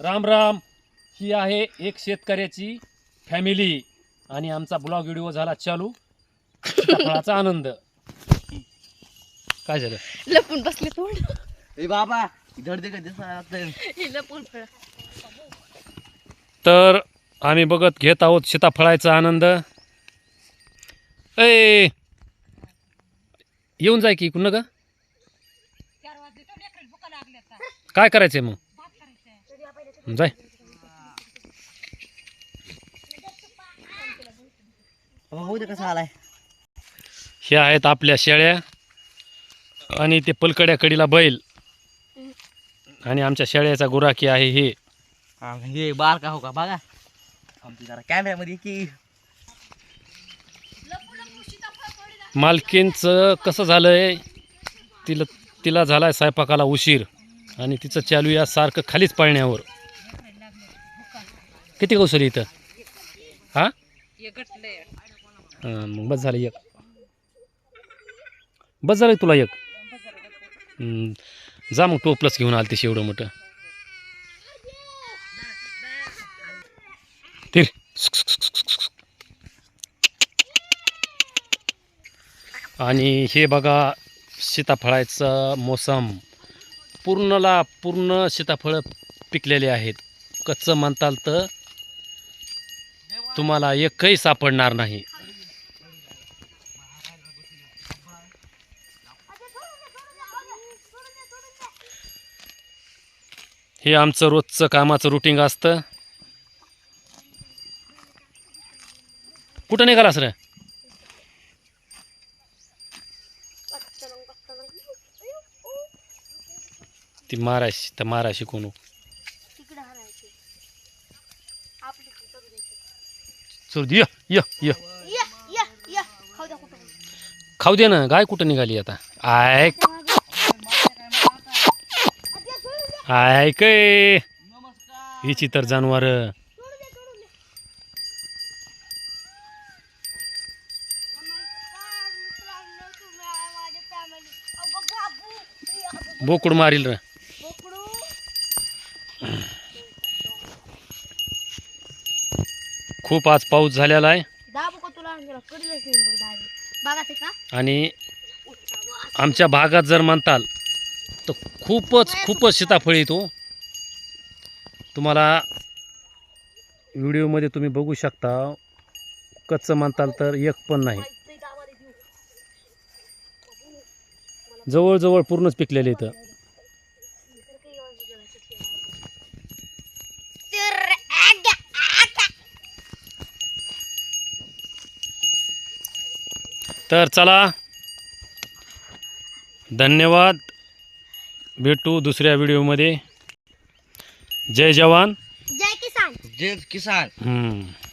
राम राम. ही आहे एक शेतकऱ्याची फॅमिली आणि आमचा ब्लॉग व्हिडिओ झाला चालू. सीताफळाचा आनंद. काय झालं? लपून बसले तोंड. ए बाबा धड दे का दिसा लपून फळ. तर आम्ही बघत घेत आहोत सीताफळाचा आनंद. ए येऊन जाय की इकडून का काय करायचंय मग? जाय. होऊ दे कसा आलाय? हे आहेत आपल्या शेळ्या आणि ते पलकड्या कडीला बैल. आणि आमच्या शेळ्याचा गुराखी आहे हे. हा, हे बार का हो का? बघा. आमची जरा. कॅमेऱ्यामध्ये की. मालकींचं कसं झालंय? तिला तिला झालाय स्वयंपाकाला उशीर. आणि तिचं चालू या सारखं खालीच पळण्यावर. किती कौशल इथं? हा? हां मग बस झालं एक. बस झालं तुला एक. जा मग टोपलंच घेऊन आलं ते एवढं मोठं. ते आणि हे बघा सीताफळाचं मोसम. पूर्णला पूर्ण सीताफळं पिकलेले आहेत. कच्चं म्हणताल तर तुम्हाला एकही सापडणार नाही. हे आमचं रोजचं कामाचं रुटीन असतं. कुठं निघाला सर ती मारायची तर मारा कोण? चल य य य. खाऊ दे ना गाय कुठं निघाली आता? ऐक. ऐक हिची तर जनावर. बोकुड मारील र. खूप आज पाऊस झालेला आहे. आणि आमच्या भागात जर म्हणताल तर खूपच खूपच सीताफळ येतो. तुम्हाला व्हिडिओमध्ये तुम्ही बघू शकता. कच्चं म्हणताल तर एक पण नाही. जवळजवळ पूर्णच पिकलेले इथं. तर चला. धन्यवाद. भेटू दुसऱ्या व्हिडिओमध्ये. जय जवान. जय किसान. जे किसान. हम्म.